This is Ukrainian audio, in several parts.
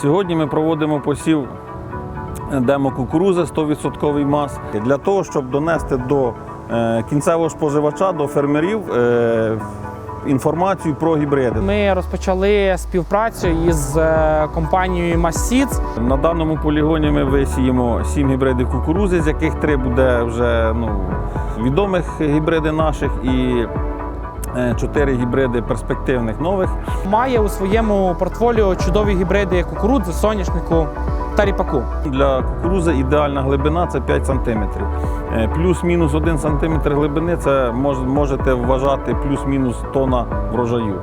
Сьогодні ми проводимо посів демо кукурузи 100% мас для того, щоб донести до е, кінцевого споживача, до фермерів е, інформацію про гібриди. Ми розпочали співпрацю із е, компанією Massseeds. На даному полігоні ми висіємо 7 гібридів кукурузи, з яких 3 буде вже ну, відомих гібриди наших і 4 гібриди перспективних нових. Має у своєму портфоліо чудові гібриди кукурудзи, соняшнику та ріпаку. Для кукурузи ідеальна глибина це 5 см. Плюс-мінус 1 см глибини це мож- можете вважати плюс-мінус тона врожаю.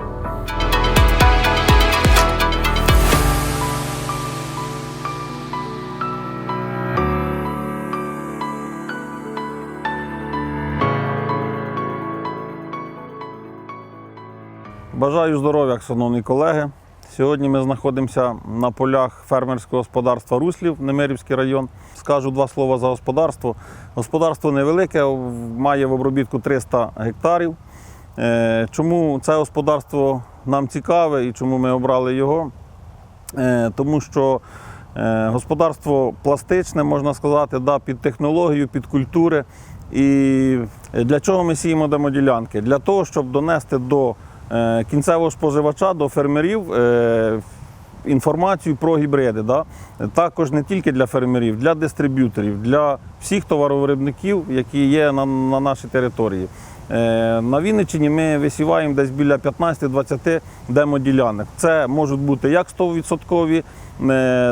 Бажаю здоров'я, шановні колеги. Сьогодні ми знаходимося на полях фермерського господарства Руслів, Немирівський район. Скажу два слова за господарство. Господарство невелике, має в обробітку 300 гектарів. Е, Чому це господарство нам цікаве і чому ми обрали його? Е, Тому що е, господарство пластичне, можна сказати, да, під технологію, під культури. І для чого ми сіємо демоділянки? Для того, щоб донести до кінцевого споживача, до фермерів е, інформацію про гібриди. Да? Також не тільки для фермерів, для дистриб'юторів, для всіх товаровиробників, які є на, на нашій території. Е, На Вінниччині ми висіваємо десь біля 15-20 демоділянок. Це можуть бути як 100% е,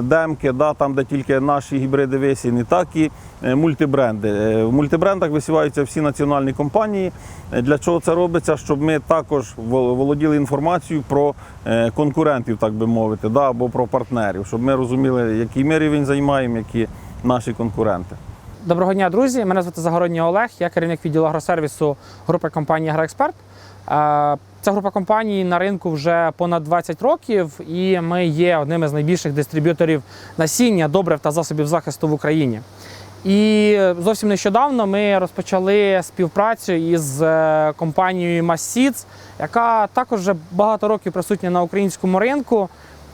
демки, да, там, де тільки наші гібриди висіяні, так і е, мультибренди. Е, В мультибрендах висіваються всі національні компанії. Е, Для чого це робиться? Щоб ми також володіли інформацією про е, конкурентів, так би мовити, да, або про партнерів, щоб ми розуміли, який ми рівень займаємо, які наші конкуренти. Доброго дня, друзі! Мене звати Загородній Олег, я керівник відділу агросервісу групи компанії «Агроексперт». Ця група компаній на ринку вже понад 20 років, і ми є одним із найбільших дистриб'юторів насіння, добрив та засобів захисту в Україні. І зовсім нещодавно ми розпочали співпрацю із е, компанією Massseeds, яка також вже багато років присутня на українському ринку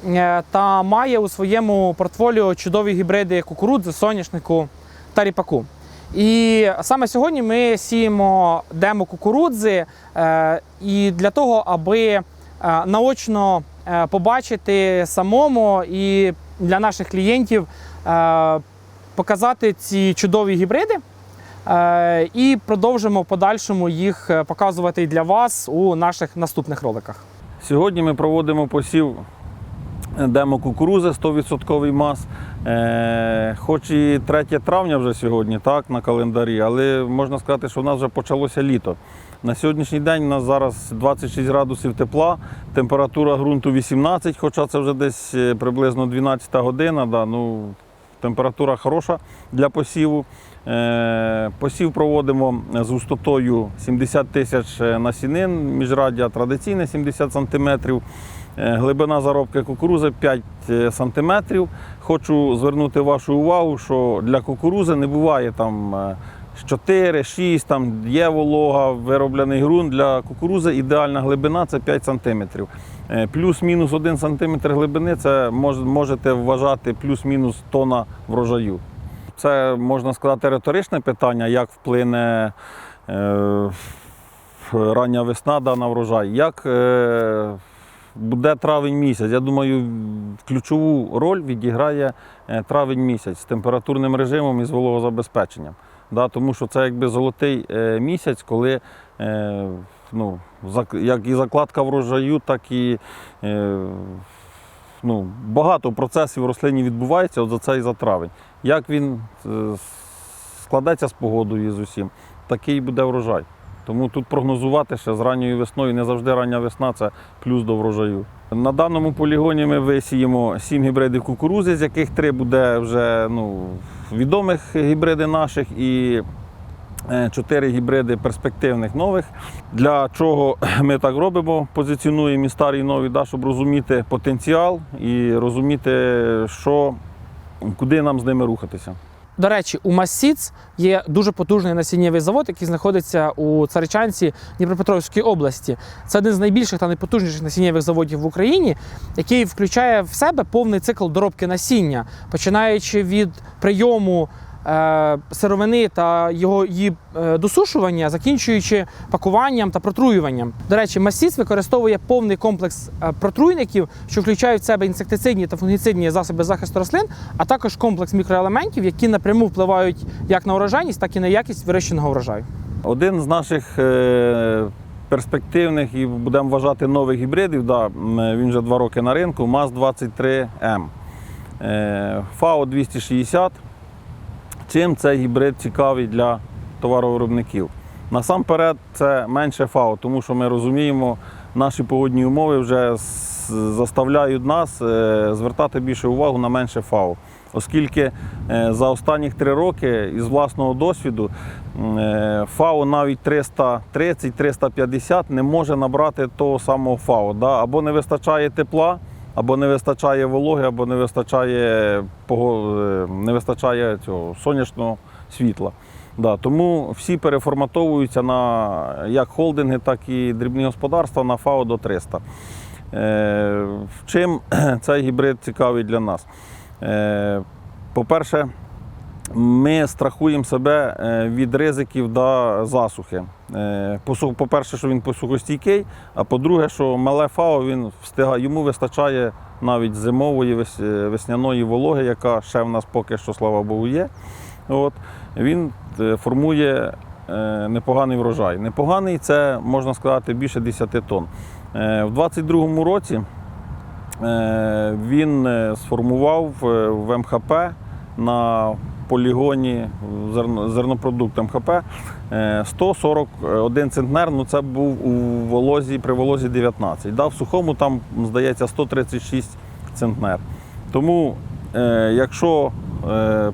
е, та має у своєму портфоліо чудові гібриди кукурудзи, соняшнику та ріпаку. І саме сьогодні ми сіємо демо кукурудзи е, і для того, аби е, наочно е, побачити самому і для наших клієнтів показати ці чудові гібриди. І продовжимо в подальшому їх показувати для вас у наших наступних роликах. Сьогодні ми проводимо посів демо кукурузи 100% мас. Е, хоч і 3 травня вже сьогодні, так, на календарі, але можна сказати, що в нас вже почалося літо. На сьогоднішній день у нас зараз 26 градусів тепла, температура ґрунту 18, хоча це вже десь е, приблизно 12 година. Да, ну, температура хороша для посіву. Е, Посів проводимо з густотою 70 тисяч насінин, міжраддя традиційне 70 сантиметрів. Е, Глибина заробки кукурузи 5 см. Хочу звернути вашу увагу, що для кукурузи не буває там е, 4-6, там є волога, вироблений ґрунт. Для кукурузи ідеальна глибина це 5 см. Плюс-мінус 1 см глибини це можете вважати плюс-мінус тонна врожаю. Це можна сказати риторичне питання, як вплине е, рання весна да, врожай. Як е, буде травень місяць? Я думаю, ключову роль відіграє е, травень місяць з температурним режимом і з вологозабезпеченням. Да, тому що це якби золотий е, місяць, коли е, ну, як і закладка врожаю, так і е, ну, багато процесів в рослині відбувається от за цей за травень. Як він е, складеться з погодою і з усім, такий буде врожай. Тому тут прогнозувати ще з ранньою весною, не завжди рання весна це плюс до врожаю. На даному полігоні ми висіємо 7 гібридів кукурузи, з яких 3 буде вже ну, відомих гібриди наших і е, чотири гібриди перспективних нових. Для чого ми так робимо? Позиціонуємо і старі і нові, да, щоб розуміти потенціал і розуміти, що, куди нам з ними рухатися. До речі, у Масіц є дуже потужний насіннєвий завод, який знаходиться у Царичанці Дніпропетровської області. Це один з найбільших та найпотужніших насіннєвих заводів в Україні, який включає в себе повний цикл доробки насіння, починаючи від прийому. Е, Сировини та його її е, досушування, закінчуючи пакуванням та протруюванням. До речі, Масіц використовує повний комплекс е, протруйників, що включають в себе інсектицидні та фунгіцидні засоби захисту рослин, а також комплекс мікроелементів, які напряму впливають як на урожайність, так і на якість вирощеного врожаю. Один з наших перспективних і будемо вважати нових гібридів, да, він вже два роки на ринку, МАЗ-23М. Е, ФАО 260. Чим цей гібрид цікавий для товаровиробників? Насамперед, це менше ФАО, тому що ми розуміємо, наші погодні умови вже заставляють нас е, звертати більше увагу на менше ФАО. Оскільки е, за останні три роки із власного досвіду е, ФАО навіть 330-350 не може набрати того самого ФАО. Або не вистачає тепла, або не вистачає вологи, або не вистачає, е, не вистачає цього сонячного світла. Да, тому всі переформатовуються на як холдинги, так і дрібні господарства на ФАО до 300. Е, чим цей гібрид цікавий для нас? Е, по-перше, ми страхуємо себе е, від ризиків до засухи. Е, По-перше, що він посухостійкий, а по-друге, що мале фао він встигає, йому вистачає навіть зимової е, весняної вологи, яка ще в нас поки що, слава Богу, є. От. Він формує непоганий врожай. Непоганий це, можна сказати, більше 10 тонн. В 22-му році Він сформував в МХП на полігоні зернопродуктом ХП е, 141 центнер. Ну це був у волозі при волозі 19. Да, в сухому там, здається, 136 центнер. Тому, е, якщо е,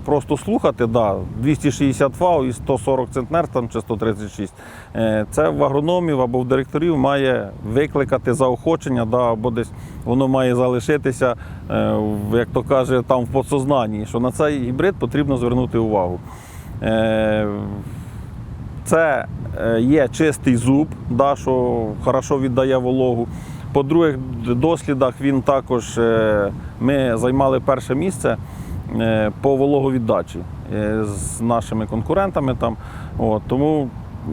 просто слухати, да, 260 фау і 140 центнер там, чи 136, е, це в агрономів або в директорів має викликати заохочення, да, або десь воно має залишитися, е, як то каже, там в подсознанні, що на цей гібрид потрібно звернути увагу. Е, Це е, є чистий зуб, да, що хорошо віддає вологу. По других дослідах він також е, ми займали перше місце е, по вологовіддачі е, з нашими конкурентами. Там. От, тому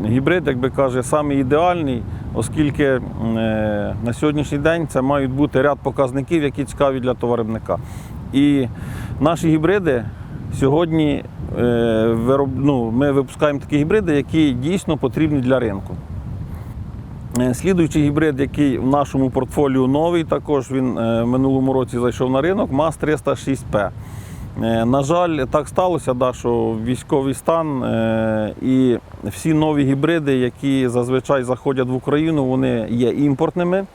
гібрид, як би каже, саме ідеальний, оскільки е, на сьогоднішній день це мають бути ряд показників, які цікаві для товаровиробника. І наші гібриди сьогодні е, ну, ми випускаємо такі гібриди, які дійсно потрібні для ринку. Е, Слідуючий гібрид, який в нашому портфоліо новий, також він е, в минулому році зайшов на ринок, МАЗ 306П. Е, На жаль, так сталося, да, що військовий стан е, і всі нові гібриди, які зазвичай заходять в Україну, вони є імпортними.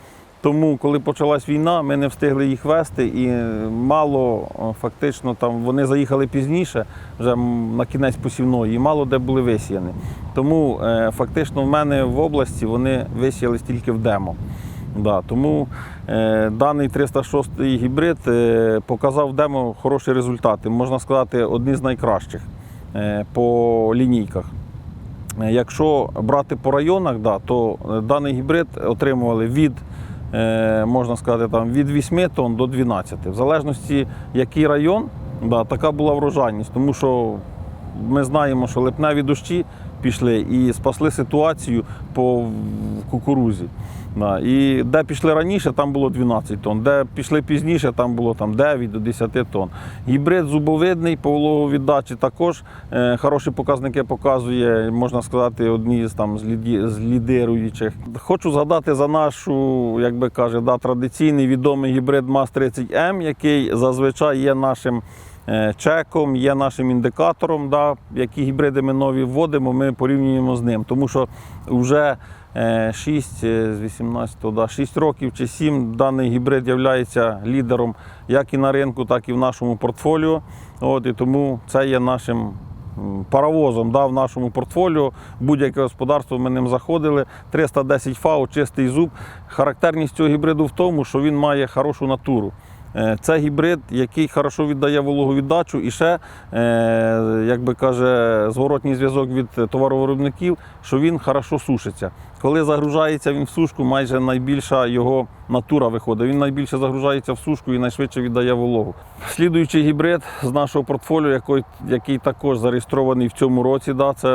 Тому, коли почалась війна, ми не встигли їх вести, і мало е, фактично там вони заїхали пізніше, вже на кінець посівної, і мало де були висіяні. Тому фактично в мене в області вони висіялись тільки в демо. Да, тому е, даний 306 гібрид е, показав демо хороші результати. Можна сказати, одні з найкращих е, по лінійках. Е, Якщо брати по районах, да, то е, даний гібрид отримували від, е, можна сказати, там, від 8 тонн до 12. В залежності, який район, да, така була врожайність, тому що ми знаємо, що липневі дощі пішли і спасли ситуацію по кукурузі. І де пішли раніше, там було 12 тонн, де пішли пізніше, там було там, 9 до 10 тонн. Гібрид зубовидний по вологовіддачі також е, хороші показники показує, можна сказати, одні з там з лідируючих. Хочу згадати за нашу, як би каже, да, традиційний відомий гібрид МАЗ-30М, який зазвичай є нашим. Е, Чеком є нашим індикатором, да, які гібриди ми нові вводимо, ми порівнюємо з ним. Тому що вже 6 з 18, да, 6 років чи 7 даний гібрид є лідером як і на ринку, так і в нашому портфоліо. От, і тому це є нашим паровозом да, в нашому портфоліо. Будь-яке господарство ми ним заходили. 310 ФАО, чистий зуб. Характерність цього гібриду в тому, що він має хорошу натуру. Е, Це гібрид, який хорошо віддає вологовіддачу і ще, е, як би каже, зворотній зв'язок від товаровиробників, що він хорошо сушиться. Коли загружається він в сушку, майже найбільша його натура виходить. Він найбільше загружається в сушку і найшвидше віддає вологу. Слідуючий гібрид з нашого портфоліо, який, який також зареєстрований в цьому році. Да, це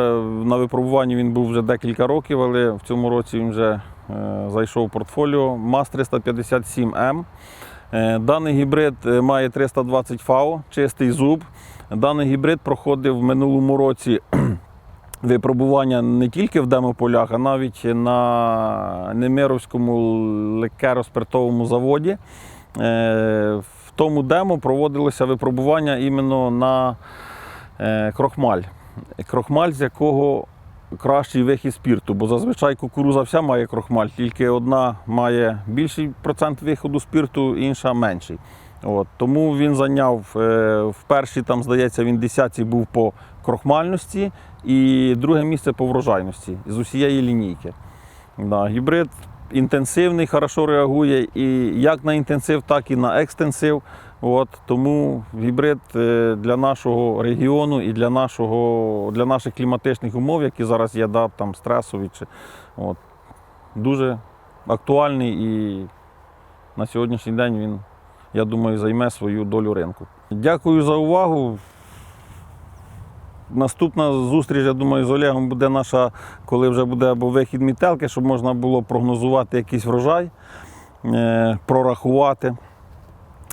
на випробуванні він був вже декілька років, але в цьому році він вже е, зайшов в портфоліо. МАЗ 357М. Е, Даний гібрид е, має 320 ФАО, чистий зуб. Даний гібрид проходив в минулому році випробування не тільки в демополях, а навіть на Немировському лекеро-спиртовому заводі. Е, В тому демо проводилося випробування іменно на крохмаль. Крохмаль, з якого кращий вихід спірту, бо зазвичай кукуруза вся має крохмаль, тільки одна має більший процент виходу спірту, інша менший. От, тому він зайняв е, в першій, там, здається, він десятці був по крохмальності і друге місце по врожайності з усієї лінійки. Да, гібрид інтенсивний, хорошо реагує і як на інтенсив, так і на екстенсив. От, тому гібрид е, для нашого регіону і для, нашого, для наших кліматичних умов, які зараз є, да, там, стресові, чи, от, дуже актуальний і на сьогоднішній день він, я думаю, займе свою долю ринку. Дякую за увагу. Наступна зустріч, я думаю, з Олегом буде наша, коли вже буде або вихід мітелки, щоб можна було прогнозувати якийсь врожай, е, прорахувати.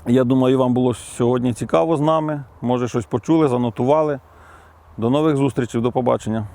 Я думаю, вам було сьогодні цікаво з нами. Може, щось почули, занотували. До нових зустрічей, до побачення.